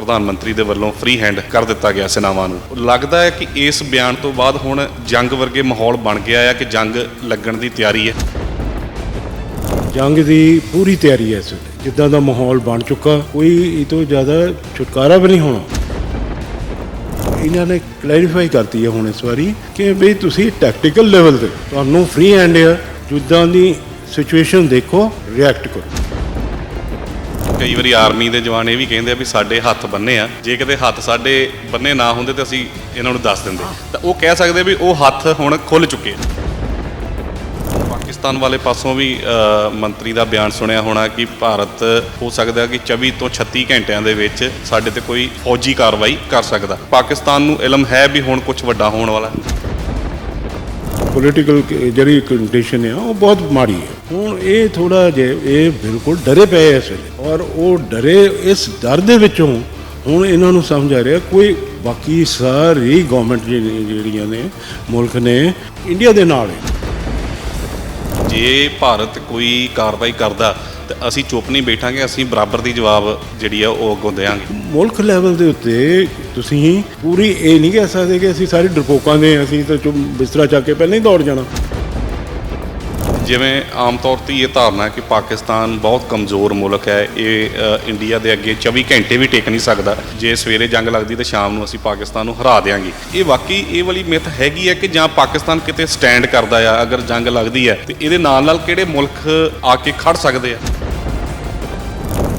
ਪ੍ਰਧਾਨ ਮੰਤਰੀ ਦੇ ਵੱਲੋਂ ਫ੍ਰੀ ਹੈਂਡ ਕਰ ਦਿੱਤਾ ਗਿਆ ਸੈਨਾਵਾਂ ਨੂੰ। ਲੱਗਦਾ ਹੈ ਕਿ ਇਸ ਬਿਆਨ ਤੋਂ ਬਾਅਦ ਹੁਣ ਜੰਗ ਵਰਗੇ ਮਾਹੌਲ ਬਣ ਗਿਆ ਹੈ ਕਿ ਜੰਗ ਲੱਗਣ ਦੀ ਤਿਆਰੀ ਹੈ। ਜੰਗ ਦੀ ਪੂਰੀ ਤਿਆਰੀ ਹੈ ਇਸ ਵੇਲੇ। ਜਿੱਦਾਂ ਦਾ ਮਾਹੌਲ ਬਣ ਚੁੱਕਾ, ਕੋਈ ਇਹ ਤੋਂ ਜ਼ਿਆਦਾ ਛੁਟਕਾਰਾ ਵੀ ਨਹੀਂ ਹੋਣਾ। ਇਹਨਾਂ ਨੇ ਕਲੈਰੀਫਾਈ ਕਰਤੀ ਹੈ ਹੁਣ ਇਸ ਵਾਰੀ ਕਿ ਵੀ ਤੁਸੀਂ ਟੈਕਟੀਕਲ ਲੈਵਲ ਤੇ ਤੁਹਾਨੂੰ ਫ੍ਰੀ ਹੈਂਡ ਹੈ ਜਿੱਦਾਂ ਦੀ ਸਿਚੁਏਸ਼ਨ ਦੇਖੋ ਰਿਐਕਟ ਕਰੋ। ਕਈ ਵਾਰੀ ਆਰਮੀ ਦੇ ਜਵਾਨ ਇਹ ਵੀ ਕਹਿੰਦੇ ਆ ਵੀ ਸਾਡੇ ਹੱਥ ਬੰਨੇ ਆ। ਜੇ ਕਿਤੇ ਹੱਥ ਸਾਡੇ ਬੰਨੇ ਨਾ ਹੁੰਦੇ ਤਾਂ ਅਸੀਂ ਇਹਨਾਂ ਨੂੰ ਦੱਸ ਦਿੰਦੇ। ਤਾਂ ਉਹ ਕਹਿ ਸਕਦੇ ਵੀ ਉਹ ਹੱਥ ਹੁਣ ਖੁੱਲ ਚੁੱਕੇ ਆ। ਪਾਕਿਸਤਾਨ ਵਾਲੇ ਪਾਸੋਂ ਵੀ ਮੰਤਰੀ ਦਾ ਬਿਆਨ ਸੁਣਿਆ ਹੋਣਾ ਕਿ ਭਾਰਤ ਹੋ ਸਕਦਾ ਕਿ 24 ਤੋਂ 36 ਘੰਟਿਆਂ ਦੇ ਵਿੱਚ ਸਾਡੇ ਤੇ ਕੋਈ ਫੌਜੀ ਕਾਰਵਾਈ ਕਰ ਸਕਦਾ। ਪਾਕਿਸਤਾਨ ਨੂੰ ਇਲਮ ਹੈ ਵੀ ਹੁਣ ਕੁਝ ਵੱਡਾ ਹੋਣ ਵਾਲਾ ਪੋਲੀਟੀਕਲ ਜਿਹੜੀ ਕੰਡੀਸ਼ਨ ਹੈ ਉਹ ਬਹੁਤ ਮਾੜੀ ਹੈ। ਹੁਣ ਇਹ ਥੋੜਾ ਜਿਹਾ ਇਹ ਬਿਲਕੁਲ ਡਰੇ ਪਏ ਐ ਇਸ ਵੇਲੇ। ਔਰ ਉਹ ਡਰੇ ਇਸ ਡਰ ਦੇ ਵਿੱਚੋਂ ਹੁਣ ਇਹਨਾਂ ਨੂੰ ਸਮਝ ਆ ਰਿਹਾ ਕੋਈ ਬਾਕੀ ਸਾਰੀ ਗਵਰਨਮੈਂਟ ਜਿਹੜੀਆਂ ਨੇ ਮੁਲਕ ਨੇ ਇੰਡੀਆ ਦੇ ਨਾਲ ਜੇ ਭਾਰਤ ਕੋਈ ਕਾਰਵਾਈ ਕਰਦਾ ਤਾਂ ਅਸੀਂ ਚੁੱਪ ਨਹੀਂ ਬੈਠਾਂਗੇ ਅਸੀਂ ਬਰਾਬਰ ਦੀ ਜਵਾਬ ਜਿਹੜੀ ਆ ਉਹ ਅੱਗੋਂ ਦੇਵਾਂਗੇ। ਮੁਲਕ ਲੈਵਲ ਦੇ ਉੱਤੇ ਤੁਸੀਂ ਪੂਰੀ ਇਹ ਨਹੀਂ ਕਹਿ ਸਕਦੇ ਕਿ ਅਸੀਂ ਸਾਰੇ ਡਰਪੋਕਾਂ ਦੇ ਅਸੀਂ ਤਾਂ ਚੁੱਪ ਬਿਸਤਰਾ ਚੱਕ ਕੇ ਪਹਿਲਾਂ ਹੀ ਦੌੜ ਜਾਣਾ। ਜਿਵੇਂ ਆਮ ਤੌਰ ਤੇ ਇਹ ਧਾਰਨਾ ਹੈ ਕਿ ਪਾਕਿਸਤਾਨ ਬਹੁਤ ਕਮਜ਼ੋਰ ਮੁਲਕ ਹੈ ਇਹ ਅ, ਇੰਡੀਆ ਦੇ ਅੱਗੇ 24 ਘੰਟੇ ਵੀ ਟਿਕ ਨਹੀਂ ਸਕਦਾ। ਜੇ ਸਵੇਰੇ ਜੰਗ ਲੱਗਦੀ ਤਾਂ ਸ਼ਾਮ ਨੂੰ ਅਸੀਂ ਪਾਕਿਸਤਾਨ ਨੂੰ ਹਰਾ ਦੇਵਾਂਗੇ ਇਹ ਵਾਕਈ ਇਹ ਵਾਲੀ ਮਿੱਥ ਹੈਗੀ ਹੈ ਕਿ ਜਾਂ ਪਾਕਿਸਤਾਨ ਕਿਤੇ ਸਟੈਂਡ ਕਰਦਾ ਆ ਅਗਰ ਜੰਗ ਲੱਗਦੀ ਹੈ ਤੇ ਇਹਦੇ ਨਾਲ ਨਾਲ ਕਿਹੜੇ ਮੁਲਕ ਆ ਕੇ ਖੜ ਸਕਦੇ ਆ?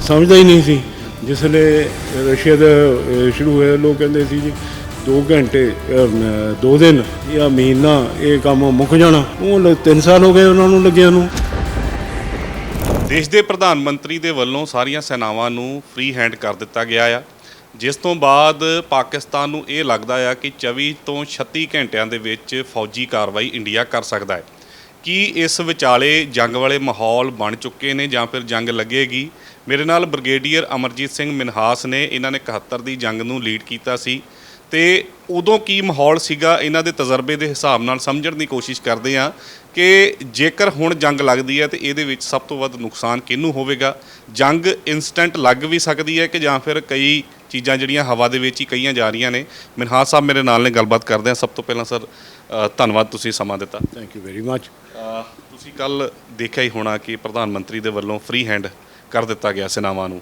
ਸਮਝਦਾ ਹੀ ਨਹੀਂ ਸੀ। ਜਿਸ ਰਸ਼ੀਆ ਦਾ ਅਹ, ਸ਼ੁਰੂ ਹੋਇਆ ਲੋਕ ਕਹਿੰਦੇ ਸੀ ਜੀ 2 ਘੰਟੇ 2 ਦਿਨ ਜਾਂ ਮਹੀਨਾ ਇਹ ਕੰਮ ਮੁੱਕ ਜਾਣਾ। ਉਹ 3 ਸਾਲ ਹੋ ਗਏ ਉਹਨਾਂ ਨੂੰ ਲੱਗਿਆ ਨੂੰ। ਦੇਸ਼ ਦੇ ਪ੍ਰਧਾਨ ਮੰਤਰੀ ਦੇ ਵੱਲੋਂ ਸਾਰੀਆਂ ਸੈਨਾਵਾਂ ਨੂੰ ਫ੍ਰੀ ਹੈਂਡ ਕਰ ਦਿੱਤਾ ਗਿਆ ਆ। ਜਿਸ ਤੋਂ ਬਾਅਦ ਪਾਕਿਸਤਾਨ ਨੂੰ ਇਹ ਲੱਗਦਾ ਆ ਕਿ 24 ਤੋਂ 36 ਘੰਟਿਆਂ ਦੇ ਵਿੱਚ ਫੌਜੀ ਕਾਰਵਾਈ ਇੰਡੀਆ ਕਰ ਸਕਦਾ ਹੈ। ਕੀ ਇਸ ਵਿਚਾਲੇ ਜੰਗ ਵਾਲੇ ਮਾਹੌਲ ਬਣ ਚੁੱਕੇ ਨੇ ਜਾਂ ਫਿਰ ਜੰਗ ਲੱਗੇਗੀ? ਮੇਰੇ ਨਾਲ ਬ੍ਰਿਗੇਡੀਅਰ ਅਮਰਜੀਤ ਸਿੰਘ ਮਿਨਹਾਸ ਨੇ, ਇਹਨਾਂ ਨੇ 71 ਦੀ ਜੰਗ ਨੂੰ ਲੀਡ ਕੀਤਾ ਸੀ। ਤੇ ਉਦੋਂ ਕੀ ਮਾਹੌਲ ਸੀਗਾ ਇਹਨਾਂ ਦੇ ਤਜਰਬੇ ਦੇ ਹਿਸਾਬ ਨਾਲ ਸਮਝਣ ਦੀ ਕੋਸ਼ਿਸ਼ ਕਰਦੇ ਆ ਕਿ ਜੇਕਰ ਹੁਣ ਜੰਗ ਲੱਗਦੀ ਹੈ ਤੇ ਇਹਦੇ ਵਿੱਚ ਸਭ ਤੋਂ ਵੱਧ ਨੁਕਸਾਨ ਕਿਹਨੂੰ ਹੋਵੇਗਾ? ਜੰਗ ਇਨਸਟੈਂਟ ਲੱਗ ਵੀ ਸਕਦੀ ਹੈ ਕਿ ਜਾਂ ਫਿਰ ਕਈ ਚੀਜ਼ਾਂ ਜਿਹੜੀਆਂ ਹਵਾ ਦੇ ਵਿੱਚ ਹੀ ਕਈਆਂ ਜਾ ਰਹੀਆਂ ਨੇ? ਮਿਨਹਾਸ ਸਾਹਿਬ ਮੇਰੇ ਨਾਲ ਨੇ ਗੱਲਬਾਤ ਕਰਦੇ ਆ ਸਭ ਤੋਂ ਪਹਿਲਾਂ ਸਰ ਧੰਨਵਾਦ ਤੁਸੀਂ ਸਮਾਂ ਦਿੱਤਾ। ਥੈਂਕ ਯੂ ਵੈਰੀ ਮੱਚ ਤੁਸੀਂ ਕੱਲ ਦੇਖਿਆ ਹੀ ਹੋਣਾ ਕਿ ਪ੍ਰਧਾਨ ਮੰਤਰੀ ਦੇ ਵੱਲੋਂ ਫ੍ਰੀ ਹੈਂਡ ਕਰ ਦਿੱਤਾ ਗਿਆ ਸੈਨਾਵਾਂ ਨੂੰ।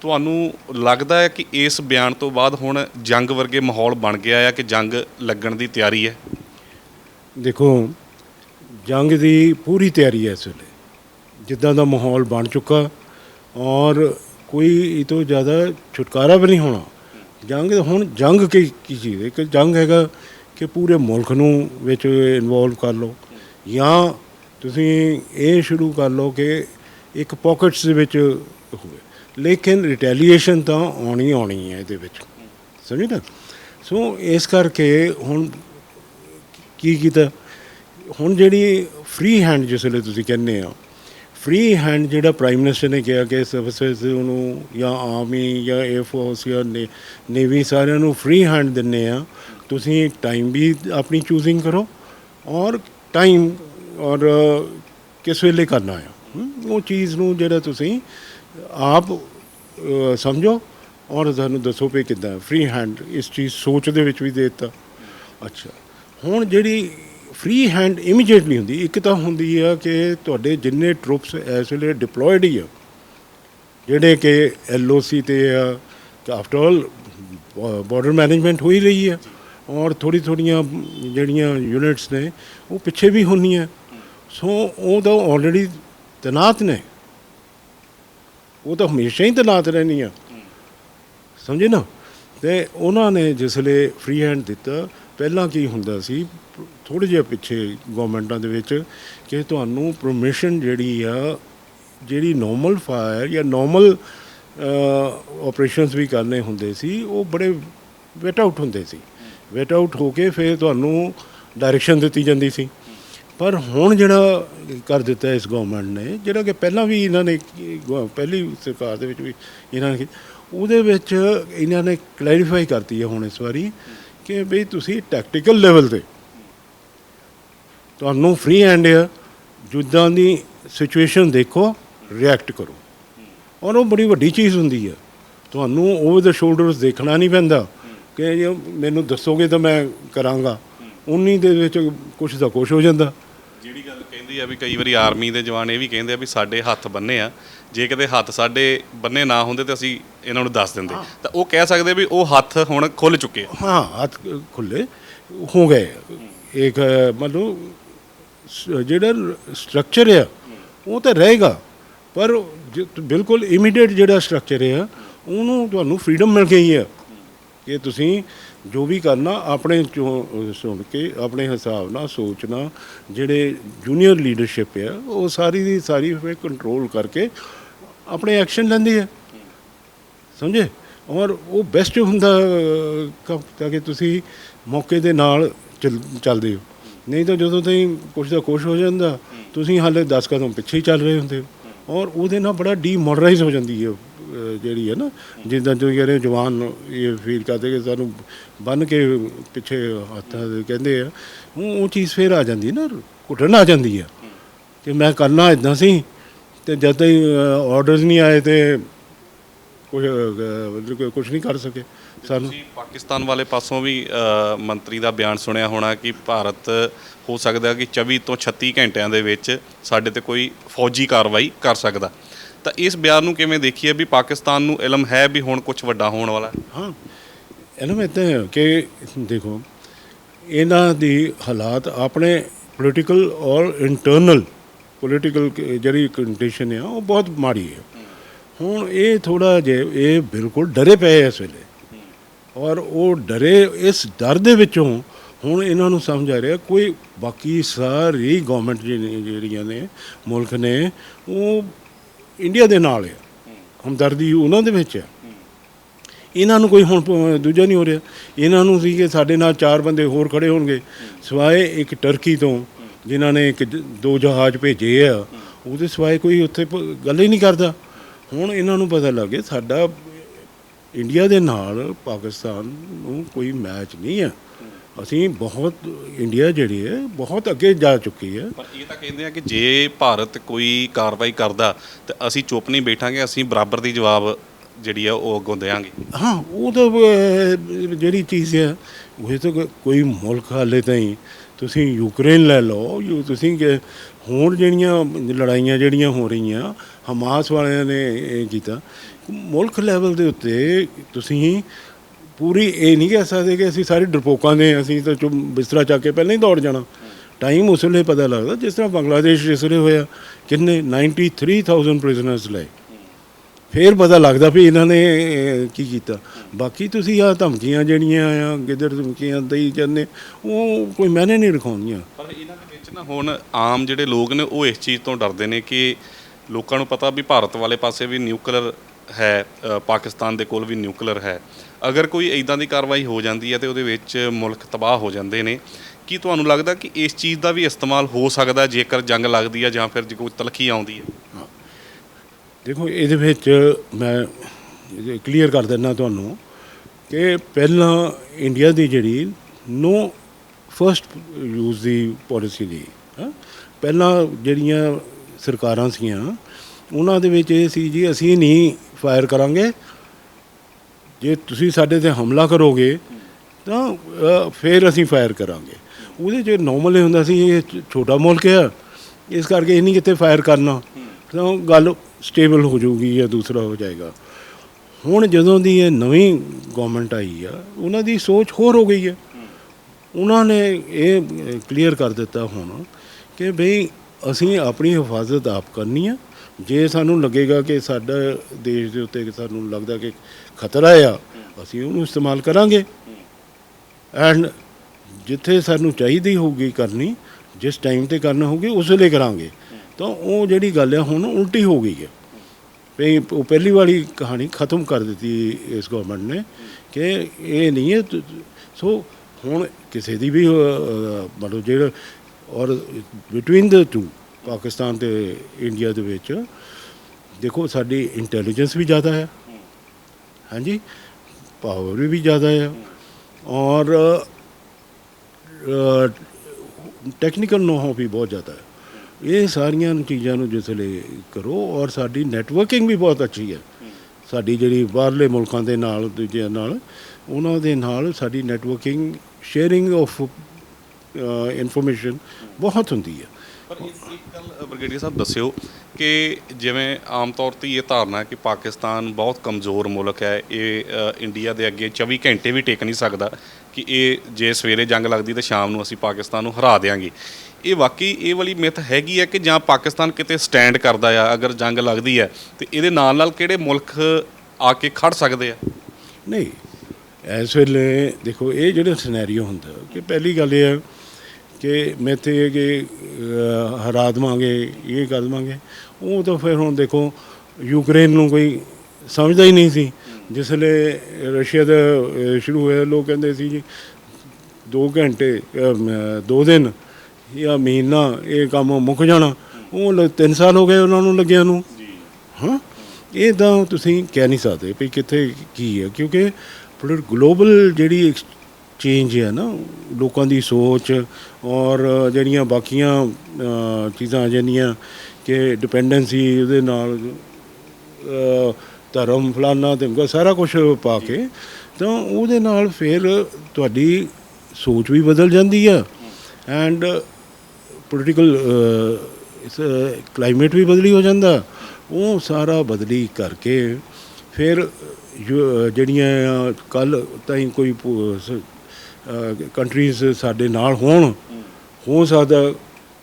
ਤੁਹਾਨੂੰ ਲੱਗਦਾ ਹੈ ਕਿ ਇਸ ਬਿਆਨ ਤੋਂ ਬਾਅਦ ਹੁਣ ਜੰਗ ਵਰਗੇ ਮਾਹੌਲ ਬਣ ਗਿਆ ਆ ਕਿ ਜੰਗ ਲੱਗਣ ਦੀ ਤਿਆਰੀ ਹੈ? ਦੇਖੋ, ਜੰਗ ਦੀ ਪੂਰੀ ਤਿਆਰੀ ਹੈ ਇਸ ਵੇਲੇ। ਜਿੱਦਾਂ ਦਾ ਮਾਹੌਲ ਬਣ ਚੁੱਕਾ ਔਰ ਕੋਈ ਇਹ ਤੋਂ ਜ਼ਿਆਦਾ ਛੁਟਕਾਰਾ ਵੀ ਨਹੀਂ ਹੋਣਾ। ਜੰਗ ਹੁਣ ਜੰਗ ਕੀ ਕੀ ਚੀਜ਼ ਹੈ? ਕਿ ਜੰਗ ਹੈਗਾ ਕਿ ਪੂਰੇ ਮੁਲਕ ਨੂੰ ਵਿੱਚ ਇਨਵੋਲਵ ਕਰ ਲਓ। ਜਾਂ ਤੁਸੀਂ ਇਹ ਸ਼ੁਰੂ ਕਰ ਲਓ ਕਿ ਇੱਕ ਪਾਕਟਸ ਦੇ ਵਿੱਚ ਹੋਵੇ। ਲੇਕਿਨ ਰਿਟੈਲੀਏਸ਼ਨ ਤਾਂ ਆਉਣੀ ਆਉਣੀ ਹੈ ਇਹਦੇ ਵਿੱਚ। ਸਮਝੇ ਨਾ ਸੋ ਇਸ ਕਰਕੇ ਹੁਣ ਕੀ ਕੀਤਾ? ਹੁਣ ਜਿਹੜੀ ਫ੍ਰੀ ਹੈਂਡ ਜਿਸ ਵੇਲੇ ਤੁਸੀਂ ਕਹਿੰਦੇ ਆ ਫ੍ਰੀ ਹੈਂਡ ਜਿਹੜਾ ਪ੍ਰਾਈਮ ਮਿਨਿਸਟਰ ਨੇ ਕਿਹਾ ਕਿ ਸਰਵਿਸਿਜ਼ ਨੂੰ ਜਾਂ ਆਰਮੀ ਜਾਂ 에ਅਰ ਫੋਰਸ ਜਾਂ ਨੇਵੀ ਸਾਰਿਆਂ ਨੂੰ ਫ੍ਰੀ ਹੈਂਡ ਦਿੰਨੇ ਆ, ਤੁਸੀਂ ਟਾਈਮ ਵੀ ਆਪਣੀ ਚੂਜ਼ਿੰਗ ਕਰੋ ਔਰ ਟਾਈਮ ਔਰ ਕਿਸ ਵੇਲੇ ਕਰਨਾ ਆ। ਉਹ ਚੀਜ਼ ਨੂੰ ਜਿਹੜਾ ਤੁਸੀਂ ਆਪ ਸਮਝੋ? ਔਰ ਤੁਹਾਨੂੰ ਦੱਸੋ ਵੀ ਕਿੱਦਾਂ? ਫ੍ਰੀ ਹੈਂਡ ਇਸ ਚੀਜ਼ ਸੋਚ ਦੇ ਵਿੱਚ ਵੀ ਦੇ ਦਿੱਤਾ। ਅੱਛਾ। ਹੁਣ ਜਿਹੜੀ ਫ੍ਰੀ ਹੈਂਡ ਇਮੀਡੀਏਟਲੀ ਹੁੰਦੀ, ਇੱਕ ਤਾਂ ਹੁੰਦੀ ਆ ਕਿ ਤੁਹਾਡੇ ਜਿੰਨੇ ਟਰੂਪਸ ਇਸ ਵੇਲੇ ਡਿਪਲੋਇਡ ਹੀ ਆ, ਜਿਹੜੇ ਕਿ ਐਲਓਸੀ ਤੇ ਆ ਆਫਟਰ ਆਲ ਬਾਰਡਰ ਮੈਨੇਜਮੈਂਟ ਹੋ ਹੀ ਰਹੀ ਆ, ਔਰ ਥੋੜੀ ਥੋੜੀਆਂ ਜਿਹੜੀਆਂ ਯੂਨਿਟਸ ਨੇ, ਉਹ ਪਿੱਛੇ ਵੀ ਹੁੰਦੀਆਂ। ਸੋ ਉਹ ਤਾਂ ਆਲਰੇਡੀ ਤੈਨਾਤ ਨੇ। ਉਹ ਤਾਂ ਹਮੇਸ਼ਾ ਹੀ ਤੈਨਾਤ ਰਹਿਣੀਆਂ ਸਮਝੇ ਨਾ? ਤੇ ਉਹਨਾਂ ਨੇ ਜਿਸ ਵੇਲੇ ਫ੍ਰੀ ਹੈਂਡ ਦਿੱਤਾ ਪਹਿਲਾਂ ਕੀ ਹੁੰਦਾ ਸੀ ਥੋੜੇ ਜਿਹਾ ਪਿੱਛੇ ਗਵਰਨਮੈਂਟਾਂ ਦੇ ਵਿੱਚ ਕਿ ਤੁਹਾਨੂੰ ਪਰਮਿਸ਼ਨ ਜਿਹੜੀ ਆ ਜਿਹੜੀ ਨਾਰਮਲ ਫਾਇਰ ਜਾਂ ਨਾਰਮਲ ਆਪਰੇਸ਼ਨਸ ਵੀ ਕਰਨੇ ਹੁੰਦੇ ਸੀ ਉਹ ਬੜੇ ਵੇਟ ਆਊਟ ਹੁੰਦੇ ਸੀ। ਵੇਟ ਆਊਟ ਹੋ ਕੇ ਫਿਰ ਤੁਹਾਨੂੰ ਡਾਇਰੈਕਸ਼ਨ ਦਿੱਤੀ ਜਾਂਦੀ ਸੀ। ਪਰ ਹੁਣ ਜਿਹੜਾ ਕਰ ਦਿੱਤਾ ਇਸ ਗਵਰਨਮੈਂਟ ਨੇ, ਜਿਹੜਾ ਕਿ ਪਹਿਲਾਂ ਵੀ ਇਹਨਾਂ ਨੇ ਕੀ- ਪਹਿਲੀ ਸਰਕਾਰ ਦੇ ਵਿੱਚ ਵੀ ਇਹਨਾਂ ਨੇ ਉਹਦੇ ਵਿੱਚ ਇਹਨਾਂ ਨੇ ਕਲੈਰੀਫਾਈ ਕਰਤੀ ਹੈ ਹੁਣ ਇਸ ਵਾਰੀ ਕਿ ਵੀ ਤੁਸੀਂ ਟੈਕਟੀਕਲ ਲੈਵਲ ਤੇ ਤੁਹਾਨੂੰ ਫ੍ਰੀ ਹੈਂਡ ਆ ਜਿੱਦਾਂ ਦੀ ਸਿਚੁਏਸ਼ਨ ਦੇਖੋ ਰਿਐਕਟ ਕਰੋ। ਔਰ ਉਹ ਬੜੀ ਵੱਡੀ ਚੀਜ਼ ਹੁੰਦੀ ਹੈ। ਤੁਹਾਨੂੰ ਓਵਰ ਦ ਸ਼ੋਲਡਰਸ ਦੇਖਣਾ ਨਹੀਂ ਪੈਂਦਾ ਕਿ ਜੇ ਮੈਨੂੰ ਦੱਸੋਗੇ ਤਾਂ ਮੈਂ ਕਰਾਂਗਾ। ਉਨੀ ਦੇ ਵਿੱਚ ਕੁਝ ਦਾ ਕੁਝ ਹੋ ਜਾਂਦਾ। ਜਿਹੜੀ ਗੱਲ ਕਹਿੰਦੀ ਆ ਵੀ ਕਈ ਵਾਰੀ ਆਰਮੀ ਦੇ ਜਵਾਨ ਇਹ ਵੀ ਕਹਿੰਦੇ ਆ ਵੀ ਸਾਡੇ ਹੱਥ ਬੰਨੇ ਆ ਜੇ ਕਿਤੇ ਹੱਥ ਸਾਡੇ ਬੰਨੇ ਨਾ ਹੁੰਦੇ ਤਾਂ ਅਸੀਂ ਇਹਨਾਂ ਨੂੰ ਦੱਸ ਦਿੰਦੇ। ਤਾਂ ਉਹ ਕਹਿ ਸਕਦੇ ਵੀ ਉਹ ਹੱਥ ਹੁਣ ਖੁੱਲ ਚੁੱਕੇ ਆ। ਹਾਂ ਹੱਥ खुले ਹੋ ਗਏ। एक ਅ, ਮਤਲਬ ਜਿਹੜਾ ਸਟਰਕਚਰ ਆ ਉਹ ਤਾਂ ਰਹੇਗਾ ਪਰ ਜ- ਬਿਲਕੁਲ ਇਮੀਡੀਏਟ ਜਿਹੜਾ ਸਟਰਕਚਰ ਆ ਉਹਨੂੰ ਤੁਹਾਨੂੰ ਫ੍ਰੀडम ਮਿਲ ਗਈ ਆ। ਕਿ ਤੁਸੀਂ ਜੋ ਵੀ ਕਰਨਾ ਆਪਣੇ ਚੋਂ ਸੁਣ ਕੇ ਆਪਣੇ ਹਿਸਾਬ ਨਾਲ ਸੋਚਣਾ ਜਿਹੜੇ ਜੂਨੀਅਰ ਲੀਡਰਸ਼ਿਪ ਆ ਉਹ ਸਾਰੀ ਦੀ ਸਾਰੀ ਫਿਰ ਕੰਟਰੋਲ ਕਰਕੇ ਆਪਣੇ ਐਕਸ਼ਨ ਲੈਂਦੀ ਹੈ ਸਮਝੇ? ਔਰ ਉਹ ਬੈਸਟ ਹੁੰਦਾ ਤਾਂ ਕਿ ਤੁਸੀਂ ਮੌਕੇ ਦੇ ਨਾਲ ਚੱਲ- ਚੱਲਦੇ ਹੋ। ਨਹੀਂ ਤਾਂ ਜਦੋਂ ਤੁਸੀਂ ਕੁਛ ਦਾ ਕੁਛ ਹੋ ਜਾਂਦਾ ਤੁਸੀਂ ਹਾਲੇ 10 ਕਦਮ ਪਿੱਛੇ ਹੀ ਚੱਲ ਰਹੇ ਹੁੰਦੇ ਹੋ। ਔਰ ਉਹਦੇ ਨਾਲ ਬੜਾ ਡੀਮੋਡਰਾਈਜ਼ ਹੋ ਜਾਂਦੀ ਹੈ ਅਹ, ਜਿਹੜੀ ਹੈ ਨਾ, ਜਿੱਦਾਂ ਜੋ ਜਿਹੜੇ ਜਵਾਨ ਇਹ ਫੀਲ ਕਰਦੇ ਕਿ ਸਾਨੂੰ ਬੰਨ ਕੇ ਪਿੱਛੇ ਹੱਥ ਕਹਿੰਦੇ ਆ, ਉਹ ਚੀਜ਼ ਫੇਰ ਆ ਜਾਂਦੀ ਨਾ, ਘੁੱਟਣ ਆ ਜਾਂਦੀ ਆ। ਕਿ ਮੈਂ ਕਰਨਾ ਇਦਾਂ ਸੀ, ਤੇ ਜਦ ਤਾਈਂ ਆਰਡਰਸ ਨਹੀਂ ਆਏ ਤੇ ਕੁਝ ਕੁਝ ਨਹੀਂ ਕਰ ਸਕੇ ਸਾਨੂੰ। ਪਾਕਿਸਤਾਨ ਵਾਲੇ ਪਾਸੋਂ ਵੀ ਮੰਤਰੀ ਦਾ ਬਿਆਨ ਸੁਣਿਆ ਹੋਣਾ ਕਿ ਭਾਰਤ ਹੋ ਸਕਦਾ ਕਿ 24 ਤੋਂ 36 ਘੰਟਿਆਂ ਦੇ ਵਿੱਚ ਸਾਡੇ ਤੇ ਕੋਈ ਫੌਜੀ ਕਾਰਵਾਈ ਕਰ ਸਕਦਾ। ਤਾਂ ਇਸ ਬਿਆਨ ਨੂੰ ਕਿਵੇਂ ਦੇਖੀਏ ਵੀ ਪਾਕਿਸਤਾਨ ਨੂੰ ਇਲਮ ਹੈ ਵੀ ਹੁਣ ਕੁਝ ਵੱਡਾ ਹੋਣ ਵਾਲਾ? ਹੈ ਹਾਂ ਇਲਮ ਵਿੱਚ ਹੈ ਕਿ ਦੇਖੋ, ਇਹਨਾਂ ਦੀ ਹਾਲਾਤ ਆਪਣੇ ਪੋਲੀਟੀਕਲ ਔਰ ਇੰਟਰਨਲ ਪੋਲੀਟੀਕਲ ਜਿਹੜੀ ਕੰਡੀਸ਼ਨ ਹੈ ਉਹ ਬਹੁਤ ਮਾੜੀ ਹੈ। ਹੁਣ ਇਹ ਥੋੜਾ ਜਿਹਾ ਇਹ ਬਿਲਕੁਲ ਡਰੇ ਪਏ ਆ ਇਸ ਵੇਲੇ। ਔਰ ਉਹ ਡਰੇ ਇਸ ਡਰ ਦੇ ਵਿੱਚੋਂ ਹੁਣ ਇਹਨਾਂ ਨੂੰ ਸਮਝ ਆ ਰਿਹਾ, ਕੋਈ ਬਾਕੀ ਸਾਰੀ ਗਵਰਨਮੈਂਟ ਜਿਹੜੀਆਂ ਨੇ, ਮੁਲਕ ਨੇ, ਉਹ ਇੰਡੀਆ ਦੇ ਨਾਲ ਹੈ। ਹਮਦਰਦੀ ਉਹਨਾਂ ਦੇ ਵਿੱਚ ਹੈ। ਇਹਨਾਂ ਨੂੰ ਕੋਈ ਹੁਣ ਦੂਜਾ ਨਹੀਂ ਹੋ ਰਿਹਾ। ਇਹਨਾਂ ਨੂੰ ਸੀ ਕਿ ਸਾਡੇ ਨਾਲ ਚਾਰ ਬੰਦੇ ਹੋਰ ਖੜੇ ਹੋਣਗੇ। ਸਿਵਾਏ ਇੱਕ ਟਰਕੀ ਤੋਂ, ਜਿਨ੍ਹਾਂ ਨੇ ਇੱਕ ਦੋ ਜਹਾਜ਼ ਭੇਜੇ ਆ। ਉਹਦੇ ਸਿਵਾਏ ਕੋਈ ਉੱਥੇ ਪ- ਗੱਲ ਹੀ ਨਹੀਂ ਕਰਦਾ। ਹੁਣ ਇਹਨਾਂ ਨੂੰ ਪਤਾ ਲੱਗ ਗਿਆ, ਸਾਡਾ ਇੰਡੀਆ ਦੇ ਨਾਲ ਪਾਕਿਸਤਾਨ ਨੂੰ ਕੋਈ ਮੈਚ ਨਹੀਂ ਹੈ। ਅਸੀਂ ਬਹੁਤ ਇੰਡੀਆ ਜਿਹੜੀ ਹੈ ਬਹੁਤ ਅੱਗੇ ਜਾ ਚੁੱਕੀ ਹੈ। ਪਰ ਇਹ ਤਾਂ ਕਹਿੰਦੇ ਆ ਕਿ ਜੇ ਭਾਰਤ ਕੋਈ ਕਾਰਵਾਈ ਕਰਦਾ ਤਾਂ ਅਸੀਂ ਚੁੱਪ ਨਹੀਂ ਬੈਠਾਂਗੇ ਅਸੀਂ ਬਰਾਬਰ ਦੀ ਜਵਾਬ ਜਿਹੜੀ ਆ ਉਹ ਅੱਗੋਂ ਦੇਵਾਂਗੇ। ਹਾਂ ਉਹ ਤਾਂ ਅਹ, ਜਿਹੜੀ ਚੀਜ਼ ਹੈ ਉਹ ਤਾਂ ਕੋ- ਕੋਈ ਮੁਲਕ ਹਾਲੇ ਤਾਈਂ ਤੁਸੀਂ ਯੂਕਰੇਨ ਲੈ ਲਓ ਯੂ ਤੁਸੀਂ ਕਿ ਹੋਰ ਜਿਹੜੀਆਂ ਲੜਾਈਆਂ ਜਿਹੜੀਆਂ ਹੋ ਰਹੀਆਂ ਹਮਾਸ ਵਾਲਿਆਂ ਨੇ ਇਹ ਕੀਤਾ ਮੁਲਕ ਲੈਵਲ ਦੇ ਉੱਤੇ ਤੁਸੀਂ ਪੂਰੀ ਇਹ ਨਹੀਂ ਕਹਿ ਸਕਦੇ ਕਿ ਅਸੀਂ ਸਾਰੇ ਡਰਪੋਕਾਂ ਨੇ ਅਸੀਂ ਤਾਂ ਚੁੱਪ ਬਿਸਤਰਾ ਚੱਕ ਕੇ ਪਹਿਲਾਂ ਹੀ ਦੌੜ ਜਾਣਾ। ਟਾਈਮ ਉਸ ਵੇਲੇ ਪਤਾ ਲੱਗਦਾ, ਜਿਸ ਤਰ੍ਹਾਂ ਬੰਗਲਾਦੇਸ਼ ਜਿਸ ਵੇਲੇ ਹੋਇਆ, ਕਿੰਨੇ 93000 ਪ੍ਰਿਜ਼ਨਰਸ ਲਏ। ਫੇਰ ਪਤਾ ਲੱਗਦਾ ਵੀ ਇਹਨਾਂ ਨੇ ਕੀ ਕੀਤਾ। ਬਾਕੀ ਤੁਸੀਂ ਆ ਧਮਕੀਆਂ ਜਿਹੜੀਆਂ ਆ ਗਿੱਦੜ ਧਮਕੀਆਂ ਦਈ ਜਾਂਦੇ, ਉਹ ਕੋਈ ਮੈਨੇ ਨਹੀਂ ਰਖਾਉਂਦੀਆਂ। ਪਰ ਇਹਨਾਂ ਦੇ ਵਿੱਚ ਨਾ ਹੁਣ ਆਮ ਜਿਹੜੇ ਲੋਕ ਨੇ, ਉਹ ਇਸ ਚੀਜ਼ ਤੋਂ ਡਰਦੇ ਨੇ ਕਿ ਲੋਕਾਂ ਨੂੰ ਪਤਾ ਵੀ ਭਾਰਤ ਵਾਲੇ ਪਾਸੇ ਵੀ ਨਿਊਕਲੀਅਰ ਹੈ ਪਾਕਿਸਤਾਨ ਦੇ ਕੋਲ ਵੀ ਨਿਊਕਲੀਅਰ ਹੈ। ਅਗਰ ਕੋਈ ਇਦਾਂ ਦੀ ਕਾਰਵਾਈ ਹੋ ਜਾਂਦੀ ਹੈ ਤੇ ਉਹਦੇ ਵਿੱਚ ਮੁਲਕ ਤਬਾਹ ਹੋ ਜਾਂਦੇ ਨੇ, ਕੀ ਤੁਹਾਨੂੰ ਲੱਗਦਾ ਕਿ ਇਸ ਚੀਜ਼ ਦਾ ਵੀ ਇਸਤੇਮਾਲ ਹੋ ਸਕਦਾ ਜੇਕਰ ਜੰਗ ਲੱਗਦੀ ਹੈ ਜਾਂ ਫਿਰ ਜੇ ਕੋਈ ਤਲਖੀ ਆਉਂਦੀ ਹੈ? ਦੇਖੋ, ਇਹਦੇ ਵਿੱਚ ਮੈਂ ਕਲੀਅਰ ਕਰ ਦਿੰਦਾ ਤੁਹਾਨੂੰ ਕਿ ਪਹਿਲਾਂ ਇੰਡੀਆ ਦੀ ਜਿਹੜੀ ਨੋ ਫਰਸਟ ਯੂਜ਼ ਦੀ ਪਾਲਿਸੀ ਦੀ, ਹਾਂ, ਪਹਿਲਾਂ ਜਿਹੜੀਆਂ ਸਰਕਾਰਾਂ ਸੀਗੀਆਂ ਉਹਨਾਂ ਦੇ ਵਿੱਚ ਇਹ ਸੀ ਜੀ, ਅਸੀਂ ਨਹੀਂ ਫਾਇਰ ਕਰਾਂਗੇ। ਜੇ ਤੁਸੀਂ ਸਾਡੇ ਤੇ ਹਮਲਾ ਕਰੋਗੇ ਤਾਂ ਅ, ਫਿਰ ਅਸੀਂ ਫਾਇਰ ਕਰਾਂਗੇ। ਉਹਦੇ 'ਚ ਨਾਰਮਲ ਹੁੰਦਾ ਸੀ ਇਹ ਛੋਟਾ ਮੁਲਕ ਆ। ਇਸ ਕਰਕੇ ਇਹ ਨਹੀਂ ਕਿਤੇ ਫਾਇਰ ਕਰਨਾ। ਤਾਂ ਗੱਲ ਸਟੇਬਲ ਹੋ ਜਾਊਗੀ ਜਾਂ ਦੂਸਰਾ ਹੋ ਜਾਏਗਾ। ਹੁਣ ਜਦੋਂ ਦੀ ਇਹ ਨਵੀਂ ਗਵਰਨਮੈਂਟ ਆਈ ਆ ਉਹਨਾਂ ਦੀ ਸੋਚ ਹੋਰ ਹੋ ਗਈ ਹੈ ਉਹਨਾਂ ਨੇ ਇਹ ਕਲੀਅਰ ਕਰ ਦਿੱਤਾ ਹੁਣ ਕਿ ਭਈ ਅਸੀਂ ਆਪਣੀ ਹਿਫਾਜ਼ਤ ਆਪ ਕਰਨੀ ਆ। ਜੇ ਸਾਨੂੰ ਲੱਗੇਗਾ ਕਿ ਸਾਡਾ ਦੇਸ਼ ਦੇ ਉੱਤੇ ਸਾਨੂੰ ਲੱਗਦਾ ਕਿ ਖਤਰਾ ਆ, ਅਸੀਂ ਉਹਨੂੰ ਇਸਤੇਮਾਲ ਕਰਾਂਗੇ। ਐਂਡ ਜਿੱਥੇ ਸਾਨੂੰ ਚਾਹੀਦੀ ਹੋਊਗੀ ਕਰਨੀ, ਜਿਸ ਟਾਈਮ ਤੇ ਕਰਨਾ ਹੋਊਗੀ, ਉਸ ਵੇਲੇ ਕਰਾਂਗੇ। ਤਾਂ ਉਹ ਜਿਹੜੀ ਗੱਲ ਹੈ ਹੁਣ ਉਲਟੀ ਹੋ ਗਈ ਹੈ ਵੀ ਉਹ ਪਹਿਲੀ ਵਾਲੀ ਕਹਾਣੀ ਖਤਮ ਕਰ ਦਿੱਤੀ ਇਸ ਗਵਰਨਮੈਂਟ ਨੇ ਕਿ ਇਹ ਨਹੀਂ ਹੈ। ਸੋ ਹੁਣ ਕਿਸੇ ਦੀ ਵੀ ਮਤਲਬ ਜਿਹੜਾ ਔਰ ਬਿਟਵੀਨ ਦ ਟੂ ਪਾਕਿਸਤਾਨ ਤੇ ਇੰਡੀਆ ਦੇ ਵਿੱਚ, ਦੇਖੋ ਸਾਡੀ ਇੰਟੈਲੀਜੈਂਸ ਵੀ ਜ਼ਿਆਦਾ ਹੈ। ਹਾਂਜੀ? ਪਾਵਰ ਵੀ ਜ਼ਿਆਦਾ ਹੈ। ਔਰ ਟੈਕਨੀਕਲ ਨੋ ਵੀ ਬਹੁਤ ਜ਼ਿਆਦਾ ਹੈ। ਇਹ ਸਾਰੀਆਂ ਚੀਜ਼ਾਂ ਨੂੰ ਜਿਸ ਵੇਲੇ ਕਰੋ ਔਰ ਸਾਡੀ ਨੈਟਵਰਕਿੰਗ ਵੀ ਬਹੁਤ ਅੱਛੀ ਹੈ। ਸਾਡੀ ਜਿਹੜੀ ਬਾਹਰਲੇ ਮੁਲਕਾਂ ਦੇ ਨਾਲ, ਦੂਜਿਆਂ ਨਾਲ, ਉਹਨਾਂ ਦੇ ਨਾਲ ਸਾਡੀ ਨੈਟਵਰਕਿੰਗ ਸ਼ੇਅਰਿੰਗ ਆਫ ਇਨਫੋਰਮੇਸ਼ਨ ਬਹੁਤ ਹੁੰਦੀ ਹੈ। ਪਰ ਇੱਕ ਇੱਕ ਗੱਲ ਬ੍ਰਿਗੇਡੀਅਰ ਸਾਹਿਬ ਦੱਸਿਓ ਕਿ ਜਿਵੇਂ ਆਮ ਤੌਰ ਤੇ ਇਹ ਧਾਰਨਾ ਹੈ ਕਿ ਪਾਕਿਸਤਾਨ ਬਹੁਤ ਕਮਜ਼ੋਰ ਮੁਲਕ ਹੈ ਇਹ ਇੰਡੀਆ ਦੇ ਅੱਗੇ 24 ਘੰਟੇ ਵੀ ਟੇਕ ਨਹੀਂ ਸਕਦਾ ਕਿ ਇਹ ਜੇ ਸਵੇਰੇ ਜੰਗ ਲੱਗਦੀ ਤਾਂ ਸ਼ਾਮ ਨੂੰ ਅਸੀਂ ਪਾਕਿਸਤਾਨ ਨੂੰ ਹਰਾ ਦੇਾਂਗੇ ਇਹ ਵਾਕਈ ਇਹ ਵਾਲੀ ਮਿੱਥ ਹੈਗੀ ਹੈ ਕਿ ਜਾਂ ਪਾਕਿਸਤਾਨ ਕਿਤੇ ਸਟੈਂਡ ਕਰਦਾ ਆ ਅਗਰ ਜੰਗ ਲੱਗਦੀ ਹੈ ਤੇ ਇਹਦੇ ਨਾਲ ਨਾਲ ਕਿਹੜੇ ਮੁਲਕ ਆ ਕੇ ਖੜ ਸਕਦੇ ਆ? ਨਹੀਂ ਇਸ ਵੇਲੇ ਦੇਖੋ ਇਹ ਜਿਹੜਾ ਸਿਨੈਰੀਓ ਹੁੰਦਾ ਕਿ ਪਹਿਲੀ ਗੱਲ ਇਹ ਹੈ ਕਿ ਮੈਥੇ ਅਹ, ਹਰਾ ਦੇਵਾਂਗੇ ਇਹ ਕਰ ਦੇਵਾਂਗੇ। ਉਹ ਤਾਂ ਫਿਰ ਹੁਣ ਦੇਖੋ ਯੂਕਰੇਨ ਨੂੰ ਕੋਈ ਸਮਝਦਾ ਹੀ ਨਹੀਂ ਸੀ। ਜਿਸ ਵੇਲੇ ਰਸ਼ੀਆ ਦਾ ਸ਼ੁਰੂ ਹੋਇਆ ਲੋਕ ਕਹਿੰਦੇ ਸੀ ਜੀ 2 ਘੰਟੇ ਦੋ ਦਿਨ ਜਾਂ ਮਹੀਨਾ ਇਹ ਕੰਮ ਮੁੱਕ ਜਾਣਾ। ਉਹ 3 ਸਾਲ ਹੋ ਗਏ ਉਹਨਾਂ ਨੂੰ ਲੱਗਿਆ ਨੂੰ। ਹਾਂ? ਇਹ ਤਾਂ ਤੁਸੀਂ ਕਹਿ ਨਹੀਂ ਸਕਦੇ ਵੀ ਕਿੱਥੇ ਕੀ ਹੈ। ਕਿਉਂਕਿ ਪੂਰੀ ਗਲੋਬਲ ਜਿਹੜੀ ਚੇਂਜ ਹੈ ਨਾ, ਲੋਕਾਂ ਦੀ ਸੋਚ ਔਰ ਜਿਹੜੀਆਂ ਬਾਕੀਆਂ ਚੀਜ਼ਾਂ ਆ ਜਾਂਦੀਆਂ ਕਿ ਡਿਪੈਂਡੈਂਸੀ ਉਹਦੇ ਨਾਲ ਧਰਮ ਫਲਾਨਾ ਤੇ ਸਾਰਾ ਕੁਝ ਪਾ ਕੇ, ਤਾਂ ਉਹਦੇ ਨਾਲ ਫਿਰ ਤੁਹਾਡੀ ਸੋਚ ਵੀ ਬਦਲ ਜਾਂਦੀ ਆ ਐਂਡ ਪੋਲੀਟੀਕਲ ਕਲਾਈਮੇਟ ਵੀ ਬਦਲੀ ਹੋ ਜਾਂਦਾ। ਉਹ ਸਾਰਾ ਬਦਲੀ ਕਰਕੇ ਫਿਰ ਜੋ- ਜਿਹੜੀਆਂ ਕੱਲ ਤਾਈਂ ਕੋਈ ਕੰਟਰੀਜ਼ ਸਾਡੇ ਨਾਲ ਹੋਣ ਹੋ ਸਕਦਾ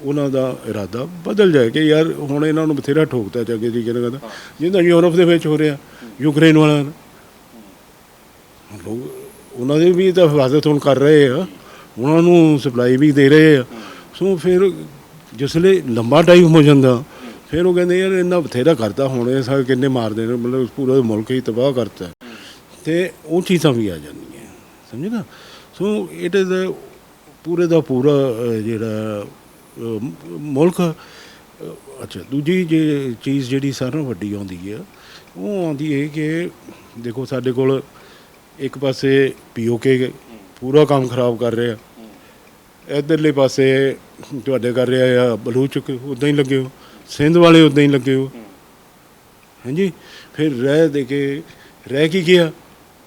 ਉਹਨਾਂ ਦਾ ਇਰਾਦਾ ਬਦਲ ਜਾਏ ਕਿ ਯਾਰ ਹੁਣ ਇਹਨਾਂ ਨੂੰ ਬਥੇਰਾ ਠੋਕਤਾ ਚੱਗੇ ਦੀ ਜਗ੍ਹਾ ਦਾ ਜਿੱਦਾਂ ਯੂਰਪ ਦੇ ਵਿੱਚ ਹੋ ਰਿਹਾ ਯੂਕਰੇਨ ਨਾਲ ਲੋਕ ਉਹਨਾਂ ਦੇ ਵੀ ਤਾਂ ਹਿਫਾਜ਼ਤ ਹੁਣ ਕਰ ਰਹੇ ਆ ਉਹਨਾਂ ਨੂੰ ਸਪਲਾਈ ਵੀ ਦੇ ਰਹੇ ਆ। ਸੋ ਫਿਰ ਜਿਸਲੇ ਲੰਬਾ ਟਾਈਮ ਹੋ ਜਾਂਦਾ ਫਿਰ ਉਹ ਕਹਿੰਦੇ ਯਾਰ ਇਹਨਾਂ ਬਥੇਰਾ ਕਰਤਾ ਹੁਣ ਇਹ ਸਾਰੇ ਕਿੰਨੇ ਮਾਰਦੇ ਨੇ ਮਤਲਬ ਪੂਰਾ ਮੁਲਕ ਹੀ ਤਬਾਹ ਕਰਤਾ। ਤੇ ਉਹ ਚੀਜ਼ਾਂ ਵੀ ਆ ਜਾਂਦੀਆਂ ਸਮਝੇ ਨਾ? ਸੋ ਇਟ ਇਜ਼ ਪੂਰੇ ਦਾ ਪੂਰਾ ਜਿਹੜਾ ਮੁਲਕ ਅੱਛਾ, ਦੂਜੀ ਜੇ ਚੀਜ਼ ਜਿਹੜੀ ਸਾਰਿਆਂ ਨਾਲੋਂ ਵੱਡੀ ਆਉਂਦੀ ਹੈ ਉਹ ਆਉਂਦੀ ਹੈ ਕਿ ਦੇਖੋ ਸਾਡੇ ਕੋਲ ਇੱਕ ਪਾਸੇ ਪੀਓਕੇ ਪੂਰਾ ਕੰਮ ਖਰਾਬ ਕਰ ਰਿਹਾ, ਇਧਰਲੇ ਪਾਸੇ ਤੁਹਾਡੇ ਕਰ ਰਿਹਾ ਆ ਬਲੂਚਕ, ਉਦਾਂ ਹੀ ਲੱਗੇ ਹੋ, ਸਿੰਧ ਵਾਲੇ ਉਦਾਂ ਹੀ ਲੱਗੇ ਹੋ। ਹਾਂਜੀ? ਫਿਰ ਰਹਿ ਦੇ ਕੇ, ਰਹਿ ਕੀ ਗਿਆ?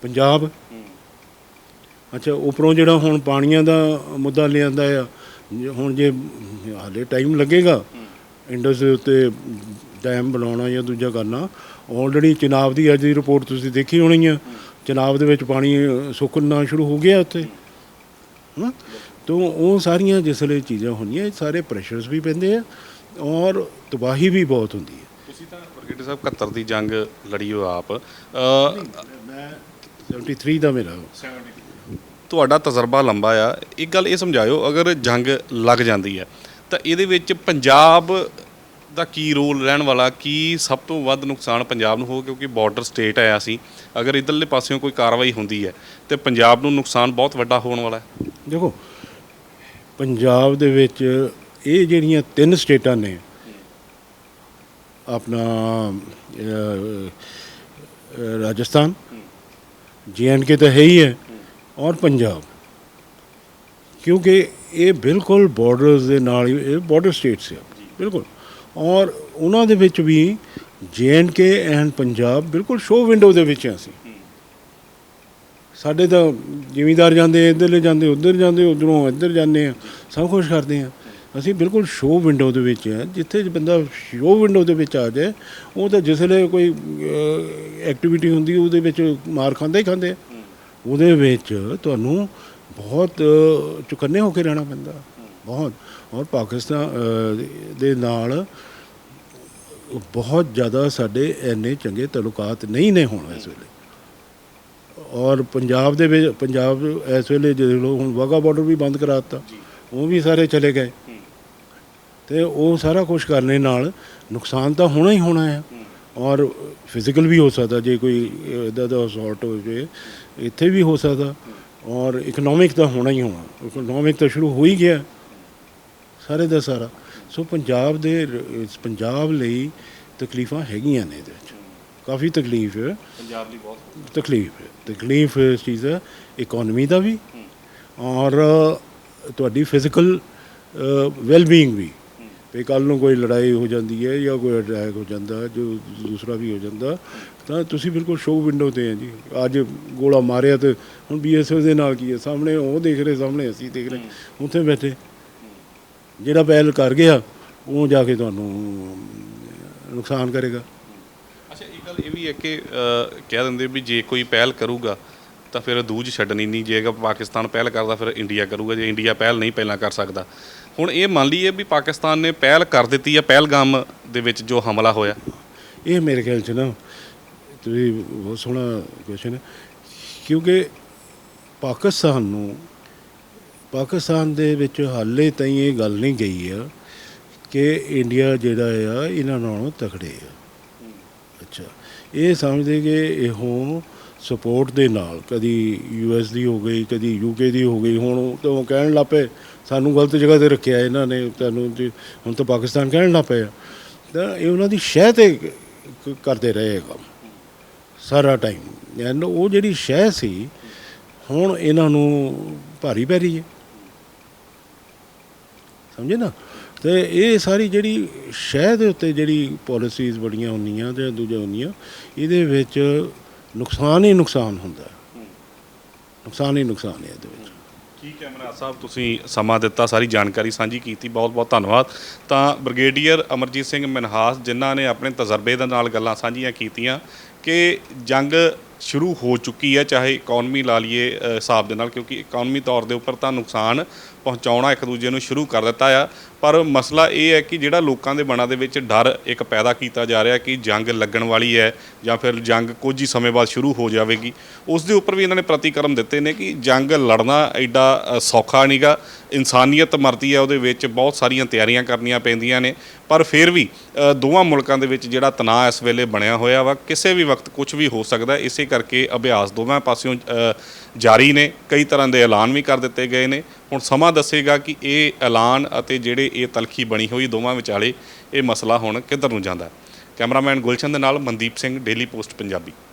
ਪੰਜਾਬ। ਅੱਛਾ ਉਪਰੋਂ ਜਿਹੜਾ ਹੁਣ ਪਾਣੀਆਂ ਦਾ ਮੁੱਦਾ ਲਿਆਂਦਾ ਆ ਹੁਣ ਜੇ ਹਾਲੇ ਟਾਈਮ ਲੱਗੇਗਾ ਇੰਡਸ ਦੇ ਉੱਤੇ ਡੈਮ ਬਣਾਉਣਾ ਜਾਂ ਦੂਜਾ ਕਰਨਾ ਆਲਰੇਡੀ ਚਨਾਬ ਦੀ ਅੱਜ ਦੀ ਰਿਪੋਰਟ ਤੁਸੀਂ ਦੇਖੀ ਹੋਣੀ ਆ ਚਨਾਬ ਦੇ ਵਿੱਚ ਪਾਣੀ ਸੁੱਕਣਾ ਸ਼ੁਰੂ ਹੋ ਗਿਆ ਉੱਥੇ। ਹਾਂ ਤੋਂ ਉਹ ਸਾਰੀਆਂ ਜਿਸਲੇ ਚੀਜ਼ਾਂ ਹੁੰਦੀਆਂ ਇਹ ਸਾਰੇ ਪ੍ਰੈਸ਼ਰਸ ਵੀ ਪੈਂਦੇ ਆ ਔਰ ਤਬਾਹੀ ਵੀ ਬਹੁਤ ਹੁੰਦੀ ਹੈ ਤੁਸੀਂ ਤਾਂ ਬ੍ਰਿਗੇਡੀਅਰ ਸਾਹਿਬ 71 ਦੀ ਜੰਗ ਲੜੀ ਹੋ ਆਪ। ਮੈਂ 73 ਦਾ ਮੇਰਾ। ਤੁਹਾਡਾ ਤਜਰਬਾ ਲੰਬਾ ਆ। ਇੱਕ ਗੱਲ ਇਹ ਸਮਝਾਇਓ ਅਗਰ ਜੰਗ ਲੱਗ ਜਾਂਦੀ ਹੈ ਤਾਂ ਇਹਦੇ ਵਿੱਚ ਪੰਜਾਬ ਦਾ ਕੀ ਰੋਲ ਰਹਿਣ ਵਾਲਾ ਕੀ ਸਭ ਤੋਂ ਵੱਧ ਨੁਕਸਾਨ ਪੰਜਾਬ ਨੂੰ ਹੋ ਕਿਉਂਕਿ ਬਾਰਡਰ ਸਟੇਟ ਆਇਆ ਸੀ ਅਗਰ ਇਧਰਲੇ ਪਾਸਿਓਂ ਕੋਈ ਕਾਰਵਾਈ ਹੁੰਦੀ ਹੈ ਤੇ ਪੰਜਾਬ ਨੂੰ ਨੁਕਸਾਨ ਬਹੁਤ ਵੱਡਾ ਹੋਣ ਵਾਲਾ ਹੈ। ਦੇਖੋ ਪੰਜਾਬ ਦੇ ਵਿੱਚ ਇਹ ਜਿਹੜੀਆਂ ਤਿੰਨ ਸਟੇਟਾਂ ਨੇ ਆਪਣਾ ਅਹ, ਅਹ, ਰਾਜਸਥਾਨ ਕੇ ਤਾਂ ਹੈ ਹੀ ਹੈ। ਔਰ ਪੰਜਾਬ। ਕਿਉਂਕਿ ਇਹ ਬਿਲਕੁਲ ਬਾਰਡਰਸ ਦੇ ਨਾਲ ਹੀ ਇਹ ਬਾਰਡਰ ਸਟੇਟਸ ਹੈ ਬਿਲਕੁਲ। ਔਰ ਉਹਨਾਂ ਦੇ ਵਿੱਚ ਵੀ ਕੇ ਐਂਡ ਪੰਜਾਬ ਬਿਲਕੁਲ ਸ਼ੋ ਵਿੰਡੋ ਦੇ ਵਿੱਚ ਹਾਂ ਅਸੀਂ। ਸਾਡੇ ਤਾਂ ਜ਼ਿਮੀਂਦਾਰ ਜਾਂਦੇ ਇੱਧਰਲੇ ਜਾਂਦੇ ਉੱਧਰ ਜਾਂਦੇ ਉਧਰੋਂ ਇੱਧਰ ਜਾਂਦੇ ਆ ਸਭ ਕੁਝ ਕਰਦੇ ਆ। ਅਸੀਂ ਬਿਲਕੁਲ ਸ਼ੋ ਵਿੰਡੋ ਦੇ ਵਿੱਚ ਆ। ਜਿੱਥੇ ਬੰਦਾ ਸ਼ੋ ਵਿੰਡੋ ਦੇ ਵਿੱਚ ਆ ਜਾਏ ਉਹ ਤਾਂ ਜਿਸਲੇ ਕੋਈ ਐਕਟੀਵਿਟੀ ਹੁੰਦੀ ਉਹਦੇ ਵਿੱਚ ਮਾਰ ਖਾਂਦਾ ਹੀ ਖਾਂਦੇ ਆ। ਉਹਦੇ ਵਿੱਚ ਤੁਹਾਨੂੰ ਬਹੁਤ ਚੁਕੰਨੇ ਹੋ ਕੇ ਰਹਿਣਾ ਪੈਂਦਾ। ਬਹੁਤ। ਔਰ ਪਾਕਿਸਤਾਨ ਦੇ ਨਾਲ ਬਹੁਤ ਜ਼ਿਆਦਾ ਸਾਡੇ ਇੰਨੇ ਚੰਗੇ ਤਾਲੁਕਾਤ ਨਹੀਂ ਨੇ ਹੁਣ ਇਸ ਵੇਲੇ। ਔਰ ਪੰਜਾਬ ਦੇ ਵਿੱਚ ਪੰਜਾਬ ਇਸ ਵੇਲੇ ਲਓ ਹੁਣ ਵਾਗਾ ਬਾਰਡਰ ਵੀ ਬੰਦ ਕਰਾ ਦਿੱਤਾ। ਉਹ ਵੀ ਸਾਰੇ ਚਲੇ ਗਏ। ਤੇ ਉਹ ਸਾਰਾ ਕੁਝ ਕਰਨੇ ਨਾਲ ਨੁਕਸਾਨ ਤਾਂ ਹੋਣਾ ਹੀ ਹੋਣਾ ਹੈ। ਔਰ ਫਿਜ਼ੀਕਲ ਵੀ ਹੋ ਸਕਦਾ ਜੇ ਕੋਈ ਇਦਾਂ ਦਾ ਅਸੌਲਟ ਹੋ ਜਾਵੇ ਇੱਥੇ ਵੀ ਹੋ ਸਕਦਾ। ਔਰ ਇਕਨੋਮਿਕ ਤਾਂ ਹੋਣਾ ਹੀ ਹੋਣਾ। ਇਕਨੋਮਿਕ ਤਾਂ ਸ਼ੁਰੂ ਹੋ ਹੀ ਗਿਆ ਸਾਰੇ ਦਾ ਸਾਰਾ। ਸੋ ਪੰਜਾਬ ਦੇ ਪੰਜਾਬ ਲਈ ਤਕਲੀਫਾਂ ਹੈਗੀਆਂ ਨੇ ਇਹਦੇ ਵਿੱਚ। ਕਾਫੀ ਤਕਲੀਫ ਹੈ। ਪੰਜਾਬ ਦੀ ਬਹੁਤ ਤਕਲੀਫ। ਹੈ। ਤਕਲੀਫ ਇਸ ਚੀਜ਼ ਹੈ ਇਕਨੋਮੀ ਦਾ ਵੀ ਔਰ ਤੁਹਾਡੀ ਫਿਜ਼ੀਕਲ ਵੈਲ ਬੀਇੰਗ ਵੀ। ਵੀ ਕੱਲ ਨੂੰ ਕੋਈ ਲੜਾਈ ਹੋ ਜਾਂਦੀ ਹੈ ਜਾਂ ਕੋਈ ਅਟੈਕ ਹੋ ਜਾਂਦਾ ਜੋ ਦੂਸਰਾ ਵੀ ਹੋ ਜਾਂਦਾ ਤਾਂ ਤੁਸੀਂ ਬਿਲਕੁਲ ਸ਼ੋਅ ਵਿੰਡੋ ਤੇ ਹੈ ਜੀ। ਅੱਜ ਗੋਲਾ ਮਾਰਿਆ ਤੇ ਹੁਣ ਬੀਐਸਐਫ ਦੇ ਨਾਲ ਕੀ ਹੈ? ਸਾਹਮਣੇ ਉਹ ਦੇਖ ਰਹੇ ਸਾਹਮਣੇ ਅਸੀਂ ਦੇਖ ਰਹੇ। ਉੱਥੇ ਬੈਠੇ। ਜਿਹੜਾ ਪਹਿਲ ਕਰ ਗਿਆ ਉਹ ਜਾ ਕੇ ਤੁਹਾਨੂੰ ਨੁਕਸਾਨ ਕਰੇਗਾ। ਅੱਛਾ ਇੱਕ ਗੱਲ ਇਹ ਵੀ ਹੈ ਕਿ ਕਹਿ ਦਿੰਦੇ ਵੀ ਜੇ ਕੋਈ ਪਹਿਲ ਕਰੂਗਾ ਤਾਂ ਫਿਰ ਦੂਜ ਛੱਡਣੀ ਨਹੀਂ। ਜੇ ਅਗਰ ਪਾਕਿਸਤਾਨ ਪਹਿਲ ਕਰਦਾ ਫਿਰ ਇੰਡੀਆ ਕਰੂਗਾ। ਜੇ ਇੰਡੀਆ ਪਹਿਲ ਨਹੀਂ ਪਹਿਲਾਂ ਕਰ ਸਕਦਾ ਹੁਣ ਇਹ ਮੰਨ ਲਈਏ ਵੀ ਪਾਕਿਸਤਾਨ ਨੇ ਪਹਿਲ ਕਰ ਦਿੱਤੀ ਹੈ, ਪਹਿਲਗਾਮ ਦੇ ਵਿੱਚ ਜੋ ਹਮਲਾ ਹੋਇਆ। ਇਹ ਮੇਰੇ ਖਿਆਲ ਚ ਨਾ ਤੁਸੀਂ ਬਹੁਤ ਸੋਹਣਾ ਕੁਐਸਚਨ ਹੈ। ਕਿਉਂਕਿ ਪਾਕਿਸਤਾਨ ਨੂੰ, ਪਾਕਿਸਤਾਨ ਦੇ ਵਿੱਚ ਹਾਲੇ ਤਾਈਂ ਇਹ ਗੱਲ ਨਹੀਂ ਗਈ ਆ ਕਿ ਇੰਡੀਆ ਜਿਹੜਾ ਆ, ਇਹਨਾਂ ਨਾਲੋਂ ਤਕੜੇ ਆ। ਅੱਛਾ। ਇਹ ਸਮਝਦੇ ਕਿ ਇਹੋ ਸਪੋਰਟ ਦੇ ਨਾਲ, ਕਦੀ ਯੂਐਸ ਦੀ ਹੋ ਗਈ, ਕਦੀ ਯੂਕੇ ਦੀ ਹੋ ਗਈ, ਹੁਣ ਉਹ ਤਾਂ ਉਹ ਕਹਿਣ ਲੱਪੇ ਸਾਨੂੰ ਗਲਤ ਜਗ੍ਹਾ ਤੇ ਰੱਖਿਆ ਇਹਨਾਂ ਨੇ, ਤੁਹਾਨੂੰ ਹੁਣ ਤਾਂ ਪਾਕਿਸਤਾਨ ਕਹਿਣ ਲੱਗ ਪਏ ਤਾਂ ਇਹ ਉਹਨਾਂ ਦੀ ਸ਼ਹਿ ਤੇ ਕਰਦੇ ਰਹੇ ਕੰਮ, ਸਾਰਾ ਟਾਈਮ ਐਂਡ ਉਹ ਜਿਹੜੀ ਸ਼ਹਿ ਸੀ, ਹੁਣ ਇਹਨਾਂ ਨੂੰ ਭਾਰੀ ਪੈ ਰਹੀ ਹੈ। ਸਮਝੇ ਨਾ? ਤੇ ਇਹ ਸਾਰੀ ਜਿਹੜੀ ਸ਼ਹਿ ਦੇ ਉੱਤੇ ਜਿਹੜੀ ਪਾਲਿਸੀਜ਼ ਬੜੀਆਂ ਹੁੰਦੀਆਂ ਤੇ ਦੂਜਾ ਹੁੰਦੀਆਂ, ਇਹਦੇ ਵਿੱਚ ਨੁਕਸਾਨ ਹੀ ਨੁਕਸਾਨ ਹੁੰਦਾ। ਨੁਕਸਾਨ ਹੀ ਨੁਕਸਾਨ ਹੈ ਇਹਦੇ ਵਿੱਚ। ਠੀਕ ਹੈ ਮਨਰਾਜ ਸਾਹਿਬ, ਤੁਸੀਂ ਸਮਾਂ ਦਿੱਤਾ, ਸਾਰੀ ਜਾਣਕਾਰੀ ਸਾਂਝੀ ਕੀਤੀ, ਬਹੁਤ ਬਹੁਤ ਧੰਨਵਾਦ। ਤਾਂ ਬ੍ਰਿਗੇਡੀਅਰ ਅਮਰਜੀਤ ਸਿੰਘ ਮਨਹਾਸ, ਜਿਨ੍ਹਾਂ ਨੇ ਆਪਣੇ ਤਜਰਬੇ ਦੇ ਨਾਲ ਗੱਲਾਂ ਸਾਂਝੀਆਂ ਕੀਤੀਆਂ ਕਿ ਜੰਗ ਸ਼ੁਰੂ ਹੋ ਚੁੱਕੀ ਹੈ, ਚਾਹੇ ਇਕਨੋਮੀ ਲਾ ਲਈਏ ਹਿਸਾਬ ਦੇ ਨਾਲ, ਕਿਉਂਕਿ ਇਕਨੋਮੀ ਤੌਰ ਦੇ ਉੱਪਰ ਤਾਂ ਨੁਕਸਾਨ ਪਹੁੰਚਾਉਣਾ ਇੱਕ ਦੂਜੇ ਨੂੰ ਸ਼ੁਰੂ ਕਰ ਦਿੱਤਾ ਆ। ਪਰ ਮਸਲਾ ਇਹ ਹੈ ਕਿ ਜਿਹੜਾ ਲੋਕਾਂ ਦੇ ਮਨਾਂ ਦੇ ਵਿੱਚ ਡਰ ਇੱਕ ਪੈਦਾ ਕੀਤਾ ਜਾ ਰਿਹਾ ਕਿ ਜੰਗ ਲੱਗਣ ਵਾਲੀ ਹੈ ਜਾਂ ਫਿਰ ਜੰਗ ਕੁਝ ਹੀ ਸਮੇਂ ਬਾਅਦ ਸ਼ੁਰੂ ਹੋ ਜਾਵੇਗੀ ਉਸ ਦੇ ਉੱਪਰ ਵੀ ਇਹਨਾਂ ਨੇ ਪ੍ਰਤੀਕਰਮ ਦਿੱਤੇ ਨੇ ਕਿ ਜੰਗ ਲੜਨਾ ਐਡਾ ਅ, ਸੌਖਾ ਨਹੀਂਗਾ ਇਨਸਾਨੀਅਤ ਮਰਦੀ ਹੈ ਉਹਦੇ ਵਿੱਚ ਬਹੁਤ ਸਾਰੀਆਂ ਤਿਆਰੀਆਂ ਕਰਨੀਆਂ ਪੈਂਦੀਆਂ ਨੇ ਪਰ ਫਿਰ ਵੀ ਦੋਵਾਂ ਮੁਲਕਾਂ ਦੇ ਵਿੱਚ ਜਿਹੜਾ ਤਣਾਅ ਇਸ ਵੇਲੇ ਬਣਿਆ ਹੋਇਆ ਵਾ ਕਿਸੇ ਵੀ ਵਕਤ ਕੁਝ ਵੀ ਹੋ ਸਕਦਾ ਇਸੇ ਕਰਕੇ ਅਭਿਆਸ ਦੋਵਾਂ ਪਾਸਿਓਂ ਜਾਰੀ ਨੇ ਕਈ ਤਰ੍ਹਾਂ ਦੇ ਐਲਾਨ ਵੀ ਕਰ ਦਿੱਤੇ ਗਏ ਨੇ ਹੁਣ ਸਮਾਂ ਦੱਸੇਗਾ ਕਿ ਇਹ ਐਲਾਨ ਅਤੇ ਜਿਹੜੇ ਇਹ ਤਲਖੀ ਬਣੀ ਹੋਈ ਦੋਵਾਂ ਵਿਚਾਲੇ ਇਹ ਮਸਲਾ ਹੁਣ ਕਿੱਧਰ ਨੂੰ ਜਾਂਦਾ ਕੈਮਰਾਮੈਨ ਗੁਲਸ਼ਨ ਦੇ ਨਾਲ ਮਨਦੀਪ ਸਿੰਘ, ਡੇਲੀ ਪੋਸਟ ਪੰਜਾਬੀ।